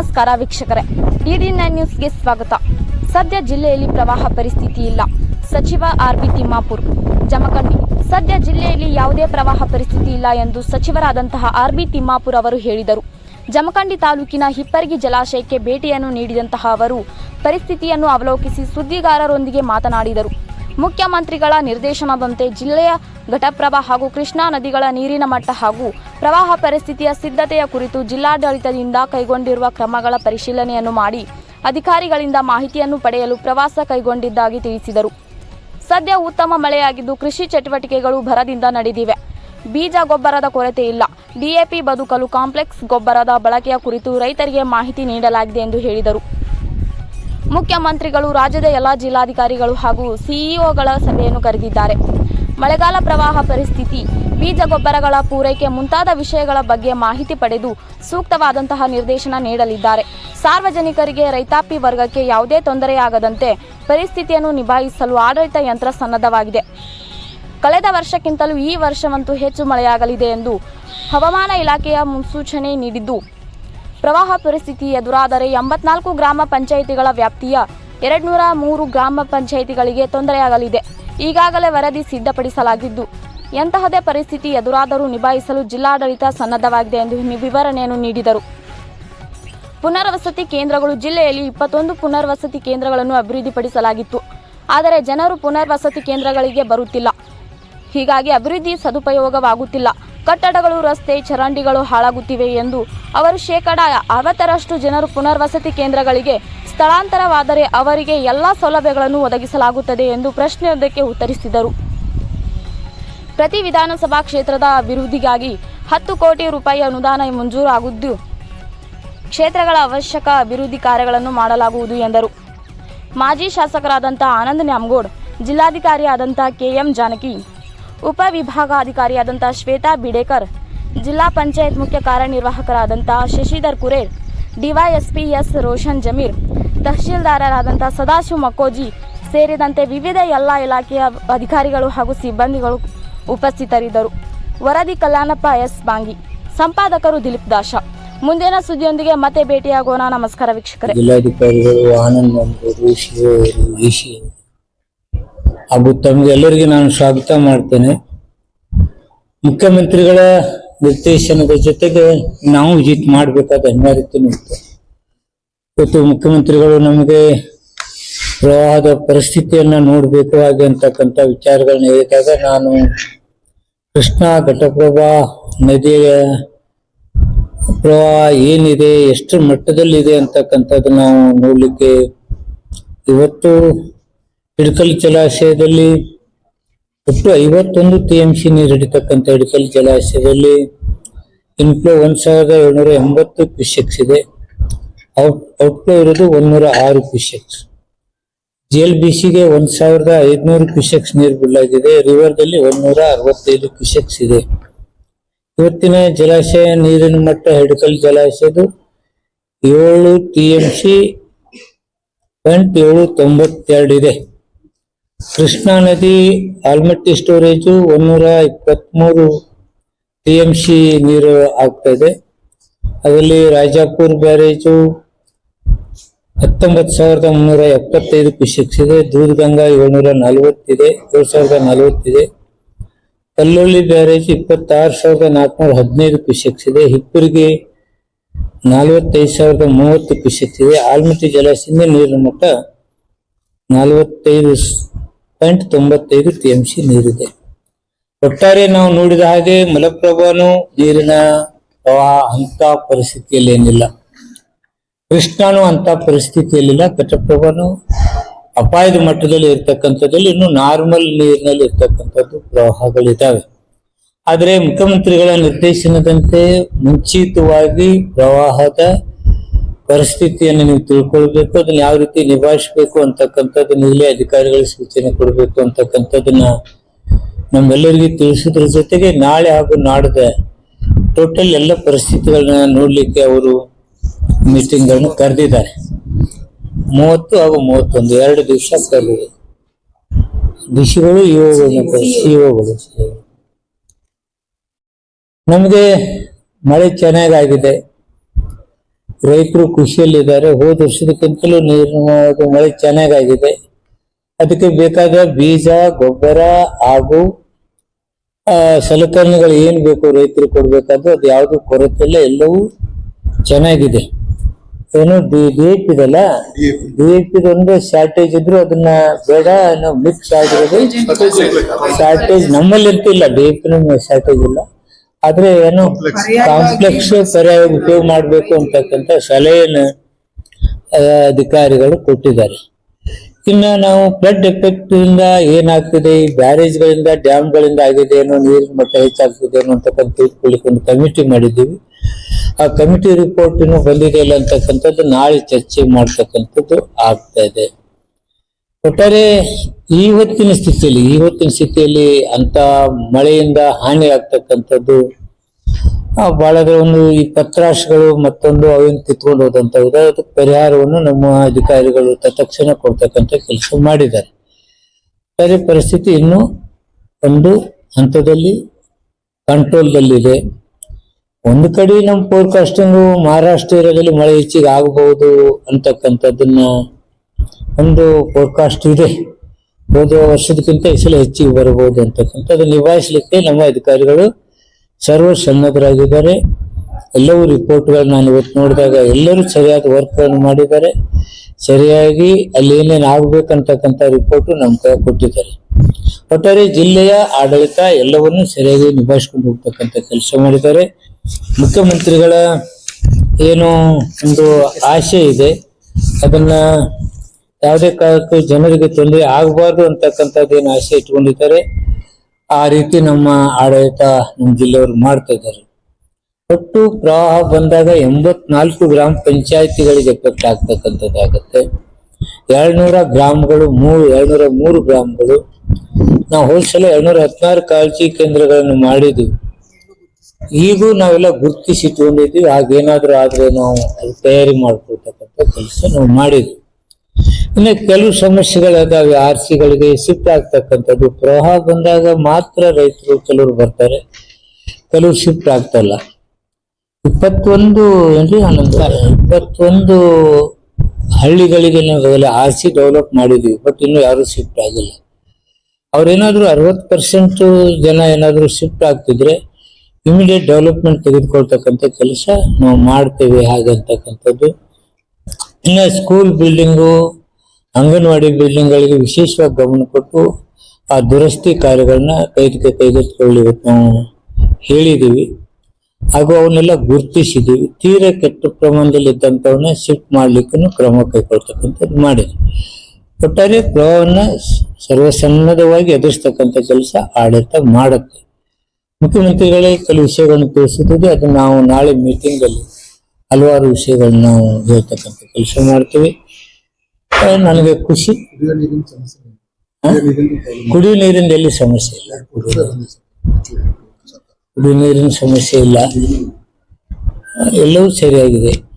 ನಮಸ್ಕಾರ ವೀಕ್ಷಕರೇ. DD nine ನ್ಯೂಸ್ಗೆ ಸ್ವಾಗತ. ಸದ್ಯ ಜಿಲ್ಲೆಯಲ್ಲಿ ಪ್ರವಾಹ ಪರಿಸ್ಥಿತಿ ಇಲ್ಲ. ಸಚಿವ ಆರ್ ಬಿ ತಿಮ್ಮಾಪುರ್. ಜಮಖಂಡಿ. ಸದ್ಯ ಜಿಲ್ಲೆಯಲ್ಲಿ ಯಾವುದೇ ಪ್ರವಾಹ ಪರಿಸ್ಥಿತಿ ಇಲ್ಲ ಎಂದು ಸಚಿವರಾದಂತಹ ಆರ್ ಬಿ ತಿಮ್ಮಾಪುರ್ ಅವರು ಹೇಳಿದರು. ಜಮಖಂಡಿ ತಾಲೂಕಿನ ಹಿಪ್ಪರಗಿ ಜಲಾಶಯಕ್ಕೆ ಭೇಟಿಯನ್ನು ನೀಡಿದಂತಹ ಅವರು ಪರಿಸ್ಥಿತಿಯನ್ನು ಅವಲೋಕಿಸಿ ಸುದ್ದಿಗಾರರೊಂದಿಗೆ ಮಾತನಾಡಿದರು. ಮುಖ್ಯಮಂತ್ರಿಗಳ ನಿರ್ದೇಶನದಂತೆ ಜಿಲ್ಲೆಯ ಘಟಪ್ರಭಾ ಹಾಗೂ ಕೃಷ್ಣಾ ನದಿಗಳ ನೀರಿನ ಮಟ್ಟ ಹಾಗೂ ಪ್ರವಾಹ ಪರಿಸ್ಥಿತಿಯ ಸಿದ್ಧತೆಯ ಕುರಿತು ಜಿಲ್ಲಾಡಳಿತದಿಂದ ಕೈಗೊಂಡಿರುವ ಕ್ರಮಗಳ ಪರಿಶೀಲನೆಯನ್ನು ಮಾಡಿ ಅಧಿಕಾರಿಗಳಿಂದ ಮಾಹಿತಿಯನ್ನು ಪಡೆಯಲು ಪ್ರವಾಸ ಕೈಗೊಂಡಿದ್ದಾಗಿ ತಿಳಿಸಿದರು. ಸದ್ಯ ಉತ್ತಮ ಮಳೆಯಾಗಿದ್ದು ಕೃಷಿ ಚಟುವಟಿಕೆಗಳು ಭರದಿಂದ ನಡೆದಿವೆ. ಬೀಜ ಗೊಬ್ಬರದ ಕೊರತೆ ಇಲ್ಲ. ಡಿಎಪಿ ಬದುಕಲು ಕಾಂಪ್ಲೆಕ್ಸ್ ಗೊಬ್ಬರದ ಬಳಕೆಯ ಕುರಿತು ರೈತರಿಗೆ ಮಾಹಿತಿ ನೀಡಲಾಗಿದೆ ಎಂದು ಹೇಳಿದರು. ಮುಖ್ಯಮಂತ್ರಿಗಳು, ರಾಜ್ಯದ ಎಲ್ಲ ಜಿಲ್ಲಾಧಿಕಾರಿಗಳು ಹಾಗೂ ಸಿಇಒಗಳ ಸಭೆಯನ್ನು ಕರೆದಿದ್ದಾರೆ. ಮಳೆಗಾಲ ಪ್ರವಾಹ ಪರಿಸ್ಥಿತಿ, ಬೀಜ ಗೊಬ್ಬರಗಳ ಪೂರೈಕೆ ಮುಂತಾದ ವಿಷಯಗಳ ಬಗ್ಗೆ ಮಾಹಿತಿ ಪಡೆದು ಸೂಕ್ತವಾದಂತಹ ನಿರ್ದೇಶನ ನೀಡಲಿದ್ದಾರೆ. ಸಾರ್ವಜನಿಕರಿಗೆ ರೈತಾಪಿ ವರ್ಗಕ್ಕೆ ಯಾವುದೇ ತೊಂದರೆಯಾಗದಂತೆ ಪರಿಸ್ಥಿತಿಯನ್ನು ನಿಭಾಯಿಸಲು ಆಡಳಿತ ಯಂತ್ರ ಸನ್ನದ್ಧವಾಗಿದೆ. ಕಳೆದ ವರ್ಷಕ್ಕಿಂತಲೂ ಈ ವರ್ಷವಂತೂ ಹೆಚ್ಚು ಮಳೆಯಾಗಲಿದೆ ಎಂದು ಹವಾಮಾನ ಇಲಾಖೆಯ ಮುನ್ಸೂಚನೆ ನೀಡಿದ್ದು, ಪ್ರವಾಹ ಪರಿಸ್ಥಿತಿ ಎದುರಾದರೆ ಎಂಬತ್ನಾಲ್ಕು ಗ್ರಾಮ ಪಂಚಾಯಿತಿಗಳ ವ್ಯಾಪ್ತಿಯ ಎರಡ್ನೂರ ಮೂರು ಗ್ರಾಮ ಪಂಚಾಯಿತಿಗಳಿಗೆ ತೊಂದರೆಯಾಗಲಿದೆ. ಈಗಾಗಲೇ ವರದಿ ಸಿದ್ಧಪಡಿಸಲಾಗಿದ್ದು, ಎಂತಹದೇ ಪರಿಸ್ಥಿತಿ ಎದುರಾದರೂ ನಿಭಾಯಿಸಲು ಜಿಲ್ಲಾಡಳಿತ ಸನ್ನದ್ಧವಾಗಿದೆ ಎಂದು ವಿವರಣೆಯನ್ನು ನೀಡಿದರು. ಪುನರ್ವಸತಿ ಕೇಂದ್ರಗಳು ಜಿಲ್ಲೆಯಲ್ಲಿ ಇಪ್ಪತ್ತೊಂದು ಪುನರ್ವಸತಿ ಕೇಂದ್ರಗಳನ್ನು ಅಭಿವೃದ್ಧಿಪಡಿಸಲಾಗಿತ್ತು. ಆದರೆ ಜನರು ಪುನರ್ವಸತಿ ಕೇಂದ್ರಗಳಿಗೆ ಬರುತ್ತಿಲ್ಲ. ಹೀಗಾಗಿ ಅಭಿವೃದ್ಧಿ ಸದುಪಯೋಗವಾಗುತ್ತಿಲ್ಲ. ಕಟ್ಟಡಗಳು, ರಸ್ತೆ, ಚರಂಡಿಗಳು ಹಾಳಾಗುತ್ತಿವೆ ಎಂದು ಅವರು ಶೇಕಡ ಅರವತ್ತರಷ್ಟು ಜನರು ಪುನರ್ವಸತಿ ಕೇಂದ್ರಗಳಿಗೆ ಸ್ಥಳಾಂತರವಾದರೆ ಅವರಿಗೆ ಎಲ್ಲ ಸೌಲಭ್ಯಗಳನ್ನು ಒದಗಿಸಲಾಗುತ್ತದೆ ಎಂದು ಪ್ರಶ್ನೆಯೊಂದಕ್ಕೆ ಉತ್ತರಿಸಿದರು. ಪ್ರತಿ ವಿಧಾನಸಭಾ ಕ್ಷೇತ್ರದ ಅಭಿವೃದ್ಧಿಗಾಗಿ ಹತ್ತು ಕೋಟಿ ರೂಪಾಯಿ ಅನುದಾನ ಮಂಜೂರಾಗಿದ್ದು ಕ್ಷೇತ್ರಗಳ ಅವಶ್ಯಕ ಅಭಿವೃದ್ಧಿ ಕಾರ್ಯಗಳನ್ನು ಮಾಡಲಾಗುವುದು ಎಂದರು. ಮಾಜಿ ಶಾಸಕರಾದಂಥ ಆನಂದ್ ನ್ಯಾಮಗೌಡ್ ಜಿಲ್ಲಾಧಿಕಾರಿ ಆದಂಥ ಕೆಎಂ ಜಾನಕಿ ಉಪವಿಭಾಗಾಧಿಕಾರಿಯಾದಂಥ ಶ್ವೇತಾ ಬಿಡೇಕರ್, ಜಿಲ್ಲಾ ಪಂಚಾಯತ್ ಮುಖ್ಯ ಕಾರ್ಯನಿರ್ವಾಹಕರಾದಂಥ ಶಶಿಧರ್ ಕುರೇರ್ ಡಿವೈಎಸ್ಪಿ ಎಸ್ ರೋಷನ್ ಜಮೀರ್, ತಹಶೀಲ್ದಾರರಾದಂಥ ಸದಾಶಿವ ಮಕ್ಕೋಜಿ ಸೇರಿದಂತೆ ವಿವಿಧ ಎಲ್ಲ ಇಲಾಖೆಯ ಅಧಿಕಾರಿಗಳು ಹಾಗೂ ಸಿಬ್ಬಂದಿಗಳು ಉಪಸ್ಥಿತರಿದ್ದರು. ವರದಿ ಕಲ್ಯಾಣಪ್ಪ ಎಸ್. ಬಾಂಗಿ, ಸಂಪಾದಕರು ದಿಲೀಪ್ ದಾಶ. ಮುಂದಿನ ಸುದ್ದಿಯೊಂದಿಗೆ ಮತ್ತೆ ಭೇಟಿಯಾಗೋಣ. ನಮಸ್ಕಾರ ವೀಕ್ಷಕರೇ. ಜಿಲ್ಲಾಧಿಕಾರಿಗಳು, ಆನಂದ್ ಹಾಗೂ ತಮಗೆಲ್ಲರಿಗೆ ನಾನು ಸ್ವಾಗತ ಮಾಡ್ತೇನೆ. ಮುಖ್ಯಮಂತ್ರಿಗಳ ನಿರ್ದೇಶನದ ಜೊತೆಗೆ ನಾವು ವಿಜಿಟ್ ಮಾಡಬೇಕಾದ ಅನಿವಾರ್ಯತೆ ಇತ್ತು ಇವತ್ತು ಮುಖ್ಯಮಂತ್ರಿಗಳು ನಮಗೆ ಪ್ರವಾಹದ ಪರಿಸ್ಥಿತಿಯನ್ನ ನೋಡಬೇಕು ಹಾಗೆ ಅಂತಕ್ಕಂಥ ವಿಚಾರಗಳನ್ನ ಹೇಳಿದಾಗ ನಾನು ಕೃಷ್ಣಾ ಘಟಪ್ರಭಾ ನದಿಯ ಪ್ರವಾಹ ಏನಿದೆ, ಎಷ್ಟು ಮಟ್ಟದಲ್ಲಿದೆ ಅಂತಕ್ಕಂಥದ್ದು ನಾವು ನೋಡಲಿಕ್ಕೆ ಇವತ್ತು ಹಿಡ್ಕಲ್ ಜಲಾಶಯದಲ್ಲಿ ಒಟ್ಟು ಐವತ್ತೊಂದು ಟಿ ಎಂ ಸಿ ನೀರು ಹಿಡಿತಕ್ಕಂಥ ಹಿಡಿಕಲ್ ಜಲಾಶಯದಲ್ಲಿ ಇನ್ಫ್ಲೋ ಒಂದು ಸಾವಿರದ ಏಳ್ನೂರ ಎಂಬತ್ತು ಕ್ಯೂಸೆಕ್ಸ್ ಇದೆ. ಔಟ್ ಔಟ್ಫ್ಲೋ ಇರೋದು ಒಂದೂರ ಆರು ಕ್ಯೂಸೆಕ್ಸ್ ಜಿ ಎಲ್ ಬಿ ಸಿಗೆ ಒಂದ್ ಸಾವಿರದ ಐದುನೂರು ಕ್ಯೂಸೆಕ್ಸ್ ನೀರು ಬಿಡಲಾಗಿದೆ. ರಿವರ್ದಲ್ಲಿ ಒಂದೂರ ಅರವತ್ತೈದು ಕ್ಯೂಸೆಕ್ಸ್ ಇದೆ. ಇವತ್ತಿನ ಜಲಾಶಯ ನೀರಿನ ಮಟ್ಟ ಹಿಡಕಲ್ ಜಲಾಶಯದು ಏಳು ಟಿ ಎಂ ಸಿ ಪಾಯಿಂಟ್ ಏಳು ತೊಂಬತ್ತೆರಡು ಇದೆ. ಕೃಷ್ಣಾ ನದಿ ಆಲ್ಮಟ್ಟಿ ಸ್ಟೋರೇಜು ಒಂದೂರ ಇಪ್ಪತ್ಮೂರು ಟಿ ಎಂ ಸಿ ನೀರು ಆಗ್ತಾ ಇದೆ ಅದರಲ್ಲಿ ರಾಜಾಪುರ್ ಬ್ಯಾರೇಜು ಹತ್ತೊಂಬತ್ತು ಸಾವಿರದ ಮುನ್ನೂರ ಎಪ್ಪತ್ತೈದು ಕ್ಯೂಸೆಕ್ಸ್ ಇದೆ. ದೂಧಗಂಗಾ ಏಳ್ನೂರ ನಲವತ್ತಿದೆ, ಏಳು ಸಾವಿರದ ನಲವತ್ತಿದೆ. ಕಲ್ಲೋಳಿ ಬ್ಯಾರೇಜ್ ಇಪ್ಪತ್ತಾರು ಸಾವಿರದ ನಾಲ್ಕುನೂರ ಹದಿನೈದು ಕ್ಯೂಸೆಕ್ಸ್ ಇದೆ. ಹಿಪ್ಪರಿಗೆ ನಲವತ್ತೈದು ಸಾವಿರದ ಮೂವತ್ತು ಕ್ಯೂಸೆಕ್ಸ್ ಇದೆ. ಆಲ್ಮಟ್ಟಿ ಜಲಾಶಯದಿಂದ ನೀರಿನ ಮಟ್ಟ ನಲವತ್ತೈದು ಪಾಯಿಂಟ್ ತೊಂಬತ್ತೈದು ಟಿ ಎಂ ಸಿ ನೀರಿದೆ. ಒಟ್ಟಾರೆ ನಾವು ನೋಡಿದ ಹಾಗೆ ಮಲಪ್ರಭಾನು ನೀರಿನ ಪ್ರವಾಹ ಅಂತ ಪರಿಸ್ಥಿತಿಯಲ್ಲಿ ಏನಿಲ್ಲ. ಕೃಷ್ಣಾನು ಅಂತ ಪರಿಸ್ಥಿತಿಯಲ್ಲಿಲ್ಲ ಘಟಪ್ರಭಾನು ಅಪಾಯದ ಮಟ್ಟದಲ್ಲಿ ಇರ್ತಕ್ಕಂಥದ್ದಲ್ಲಿ ಇನ್ನು ನಾರ್ಮಲ್ ನೀರಿನಲ್ಲಿ ಇರ್ತಕ್ಕಂಥದ್ದು ಪ್ರವಾಹಗಳಿದ್ದಾವೆ ಆದರೆ ಮುಖ್ಯಮಂತ್ರಿಗಳ ನಿರ್ದೇಶನದಂತೆ ಮುಂಚಿತವಾಗಿ ಪ್ರವಾಹದ ಪರಿಸ್ಥಿತಿಯನ್ನು ನೀವು ತಿಳ್ಕೊಳ್ಬೇಕು, ಅದನ್ನ ಯಾವ ರೀತಿ ನಿಭಾಯಿಸಬೇಕು ಅಂತಕ್ಕಂಥದ್ದನ್ನ ಇಲ್ಲಿ ಅಧಿಕಾರಿಗಳ ಸೂಚನೆ ಕೊಡಬೇಕು ಅಂತಕ್ಕಂಥದ್ದನ್ನ ನಮ್ಮೆಲ್ಲರಿಗೂ ತಿಳಿಸೋದ್ರ ಜೊತೆಗೆ ನಾಳೆ ಹಾಗೂ ನಾಡದ ಟೋಟಲ್ ಎಲ್ಲ ಪರಿಸ್ಥಿತಿಗಳನ್ನ ನೋಡ್ಲಿಕ್ಕೆ ಅವರು ಮೀಟಿಂಗ್ಗಳನ್ನು ಕರೆದಿದ್ದಾರೆ. ಮೂವತ್ತು ಹಾಗೂ ಮೂವತ್ತೊಂದು, ಎರಡು ದಿವಸ ಕರೆದಿದೆ. ಡಿಸಿಗಳು ಇವುಗಳು ಇವುಗಳು ನಮಗೆ ಮಳೆ ಚೆನ್ನಾಗಾಗಿದೆ. ರೈತರು ಖುಷಿಯಲ್ಲಿದ್ದಾರೆ ಹೋದ ವರ್ಷದಕ್ಕಿಂತಲೂ ನೀರಿನ ಮಳೆ ಚೆನ್ನಾಗಾಗಿದೆ. ಅದಕ್ಕೆ ಬೇಕಾದ ಬೀಜ ಗೊಬ್ಬರ ಹಾಗೂ ಸಲಕರಣೆಗಳು ಏನು ಬೇಕು ರೈತರು ಕೊಡ್ಬೇಕಾದ್ದು ಅದು ಯಾವುದು ಕೊರತೆ ಇಲ್ಲ ಎಲ್ಲವೂ ಚೆನ್ನಾಗಿದೆ. ಏನು ಡಿ ಡಿ ಎ ಪಿ ಇದಲ್ಲ ಡಿ ಎ ಪಿ. ಒಂದು ಶಾರ್ಟೇಜ್ ಇದ್ರು ಅದನ್ನ ಬೇಡ ನಾವು ಮಿಕ್ಸ್ ಆಗಿರೋದು ಶಾರ್ಟೇಜ್ ನಮ್ಮಲ್ಲಿ ಇರ್ತಿಲ್ಲ ಡಿ ಎ ಪಿ ಶಾರ್ಟೇಜ್ ಇಲ್ಲ. ಆದ್ರೆ ಏನು ಕಾಂಪ್ಲೆಕ್ಸ್ ಸರಿಯಾಗಿ ಉಪಯೋಗ ಮಾಡಬೇಕು ಅಂತಕ್ಕಂಥ ಸಲಹೆಯನ್ನು ಅಧಿಕಾರಿಗಳು ಕೊಟ್ಟಿದ್ದಾರೆ. ಇನ್ನ ನಾವು ಫ್ಲಡ್ ಎಫೆಕ್ಟ್ ಇಂದ ಏನಾಗ್ತಿದೆ ಈ ಬ್ಯಾರೇಜ್ ಗಳಿಂದ ಡ್ಯಾಮ್ ಗಳಿಂದ ಆಗಿದೆ ಏನೋ ನೀರಿನ ಮಟ್ಟ ಹೆಚ್ಚಾಗ್ತಿದೆ ಏನೋ ಅಂತಕ್ಕಂಥ ತಿಳ್ಕೊಳ್ಳಿಕ್ಕೆ ಒಂದು ಕಮಿಟಿ ಮಾಡಿದ್ದೀವಿ. ಆ ಕಮಿಟಿ ರಿಪೋರ್ಟ್ ಇನ್ನು ಬಂದಿದೆ ಇಲ್ಲ ಅಂತಕ್ಕಂಥದ್ದು ನಾಳೆ ಚರ್ಚೆ ಮಾಡ್ತಕ್ಕಂಥದ್ದು ಆಗ್ತಾ ಇದೆ. ಒಟ್ಟಾರೆ ಇವತ್ತಿನ ಸ್ಥಿತಿಯಲ್ಲಿ ಇವತ್ತಿನ ಸ್ಥಿತಿಯಲ್ಲಿ ಅಂತ ಮಳೆಯಿಂದ ಹಾನಿ ಆಗ್ತಕ್ಕಂಥದ್ದು ಬಹಳ ಒಂದು ಈ ಪತ್ರಾಶಗಳು ಮತ್ತೊಂದು ಅವೇನು ಕಿತ್ಕೊಂಡು ಹೋದಂತ ಅದಕ್ಕೆ ಪರಿಹಾರವನ್ನು ನಮ್ಮ ಅಧಿಕಾರಿಗಳು ತತ್ಕ್ಷಣ ಕೊಡ್ತಕ್ಕಂಥ ಕೆಲಸ ಮಾಡಿದ್ದಾರೆ. ಸರಿ ಪರಿಸ್ಥಿತಿ ಇನ್ನೂ ಒಂದು ಹಂತದಲ್ಲಿ ಕಂಟ್ರೋಲ್ದಲ್ಲಿದೆ. ಒಂದು ಕಡೆ ನಮ್ಮ ಫೋರ್ಕಾಸ್ಟಿಂಗು ಮಹಾರಾಷ್ಟ್ರ ಏರಿಯಾದಲ್ಲಿ ಮಳೆ ಹೆಚ್ಚಿಗೆ ಆಗಬಹುದು ಅಂತಕ್ಕಂಥದ್ದನ್ನ ಒಂದು ಫೋರ್ಕಾಸ್ಟ್ ಇದೆ. ಹೋದ ವರ್ಷದಕ್ಕಿಂತ ಈ ಸಲ ಹೆಚ್ಚಿಗೆ ಬರಬಹುದು ಅಂತಕ್ಕಂಥದ್ದು ನಿಭಾಯಿಸಲಿಕ್ಕೆ ನಮ್ಮ ಅಧಿಕಾರಿಗಳು ಸರ್ವ ಸನ್ನದ್ಧರಾಗಿದ್ದಾರೆ. ಎಲ್ಲವೂ ರಿಪೋರ್ಟ್ಗಳನ್ನ ನಾನು ಇವತ್ತು ನೋಡಿದಾಗ ಎಲ್ಲರೂ ಸರಿಯಾದ ವರ್ಕ್ಗಳನ್ನು ಮಾಡಿದ್ದಾರೆ. ಸರಿಯಾಗಿ ಅಲ್ಲಿ ಏನೇನು ಆಗಬೇಕಂತಕ್ಕಂಥ ರಿಪೋರ್ಟ್ ನಮ್ಮ ಕೈ ಕೊಟ್ಟಿದ್ದಾರೆ. ಒಟ್ಟಾರೆ ಜಿಲ್ಲೆಯ ಆಡಳಿತ ಎಲ್ಲವನ್ನೂ ಸರಿಯಾಗಿ ನಿಭಾಯಿಸ್ಕೊಂಡು ಹೋಗ್ತಕ್ಕಂಥ ಕೆಲಸ ಮಾಡಿದ್ದಾರೆ. ಮುಖ್ಯಮಂತ್ರಿಗಳ ಏನು ಒಂದು ಆಶೆ ಇದೆ. ಅದನ್ನ ಯಾವುದೇ ಕಾರಣಕ್ಕೂ ಜನರಿಗೆ ತೊಂದರೆ ಆಗಬಾರ್ದು ಅಂತಕ್ಕಂಥದ್ದು ಆಸೆ ಇಟ್ಕೊಂಡಿದ್ದಾರೆ ಆ ರೀತಿ ನಮ್ಮ ಆಡಳಿತ ನಮ್ಮ ಜಿಲ್ಲೆಯವರು ಮಾಡ್ತಾ ಇದ್ದಾರೆ. ಒಟ್ಟು ಪ್ರವಾಹ ಬಂದಾಗ ಎಂಬತ್ನಾಲ್ಕು ಗ್ರಾಮ ಪಂಚಾಯಿತಿಗಳಿಗೆ ಎಫೆಕ್ಟ್ ಆಗ್ತಕ್ಕಂಥದ್ದಾಗತ್ತೆ ಎರಡ್ನೂರ ಗ್ರಾಮಗಳು, ಮೂರು, ಎರಡ್ನೂರ ಮೂರು ಗ್ರಾಮಗಳು. ನಾವು ಹೋದ ಸಲ ಎರಡ್ನೂರ ಹದಿನಾರು ಕಾಳಜಿ ಕೇಂದ್ರಗಳನ್ನು ಮಾಡಿದ್ವಿ. ಈಗೂ ನಾವೆಲ್ಲ ಗುರುತಿಸಿ ಇಟ್ಕೊಂಡಿದ್ವಿ ಹಾಗೇನಾದ್ರೂ ಆದ್ರೆ ನಾವು ತಯಾರಿ ಮಾಡ್ಕೊಳ್ತಕ್ಕಂಥ ಕೆಲಸ ನಾವು ಮಾಡಿದ್ವಿ. ಇನ್ನು ಕೆಲವು ಸಮಸ್ಯೆಗಳಾದಾವೆ ಆರ್ ಸಿಗಳಿಗೆ ಶಿಫ್ಟ್ ಆಗ್ತಕ್ಕಂಥದ್ದು ಪ್ರವಾಹ ಬಂದಾಗ ಮಾತ್ರ ರೈತರು ಕೆಲವರು ಬರ್ತಾರೆ. ಕೆಲವು ಶಿಫ್ಟ್ ಆಗ್ತಲ್ಲ. ಇಪ್ಪತ್ತೊಂದು ಏನ್ರಿ, ಹನ್ನೊಂದು? ಇಪ್ಪತ್ತೊಂದು ಹಳ್ಳಿಗಳಿಗೆ ನಾವು ಆರ್ ಸಿ ಡೆವಲಪ್ ಮಾಡಿದೀವಿ, ಬಟ್ ಇನ್ನು ಯಾರು ಶಿಫ್ಟ್ ಆಗಿಲ್ಲ. ಅವ್ರೇನಾದ್ರೂ ಅರವತ್ತು ಪರ್ಸೆಂಟ್ ಜನ ಏನಾದರೂ ಶಿಫ್ಟ್ ಆಗ್ತಿದ್ರೆ ಇಮಿಡಿಯೇಟ್ ಡೆವಲಪ್ಮೆಂಟ್ ತೆಗೆದುಕೊಳ್ತಕ್ಕಂಥ ಕೆಲಸ ನಾವು ಮಾಡ್ತೇವೆ ಹಾಗೆ ಅಂತಕ್ಕಂಥದ್ದು. ಇನ್ನು ಸ್ಕೂಲ್ ಬಿಲ್ಡಿಂಗು ಅಂಗನವಾಡಿ ಬಿಲ್ಡಿಂಗ್ಗಳಿಗೆ ವಿಶೇಷವಾಗಿ ಗಮನ ಕೊಟ್ಟು ಆ ದುರಸ್ತಿ ಕಾರ್ಯಗಳನ್ನ ಕೈಗೆ ಕೈಗೆತ್ತಿಕೊಳ್ಳಿ ನಾವು ಹೇಳಿದ್ದೀವಿ ಹಾಗೂ ಅವನ್ನೆಲ್ಲ ಗುರುತಿಸಿದ್ದೀವಿ ತೀರ ಕೆಟ್ಟ ಪ್ರಮಾಣದಲ್ಲಿ ಇದ್ದಂಥವನ್ನ ಶಿಫ್ಟ್ ಮಾಡಲಿಕ್ಕೂ ಕ್ರಮ ಕೈಗೊಳ್ತಕ್ಕಂಥದ್ದು ಮಾಡಿದೆ ಒಟ್ಟಾರೆ ಪ್ರವಾಹವನ್ನ ಸರ್ವಸನ್ನದವಾಗಿ ಎದುರಿಸ್ತಕ್ಕಂಥ ಕೆಲಸ ಆಡಳಿತ ಮಾಡುತ್ತೆ. ಮುಖ್ಯಮಂತ್ರಿಗಳೇ ಕೆಲವು ವಿಷಯಗಳನ್ನು ತಿಳಿಸಿದ್ದು ಅದು ನಾವು ನಾಳೆ ಮೀಟಿಂಗ್ ಅಲ್ಲಿ ಹಲವಾರು ವಿಷಯಗಳನ್ನ ನಾವು ಹೇಳ್ತಕ್ಕಂಥ ಕೆಲಸ ಮಾಡ್ತೀವಿ. ನನಗೆ ಖುಷಿ. ಕುಡಿಯುವ ನೀರಿಂದ ಎಲ್ಲಿ ಸಮಸ್ಯೆ ಇಲ್ಲ. ಕುಡಿಯುವ ನೀರಿನ ಸಮಸ್ಯೆ ಇಲ್ಲ. ಎಲ್ಲವೂ ಸರಿಯಾಗಿದೆ.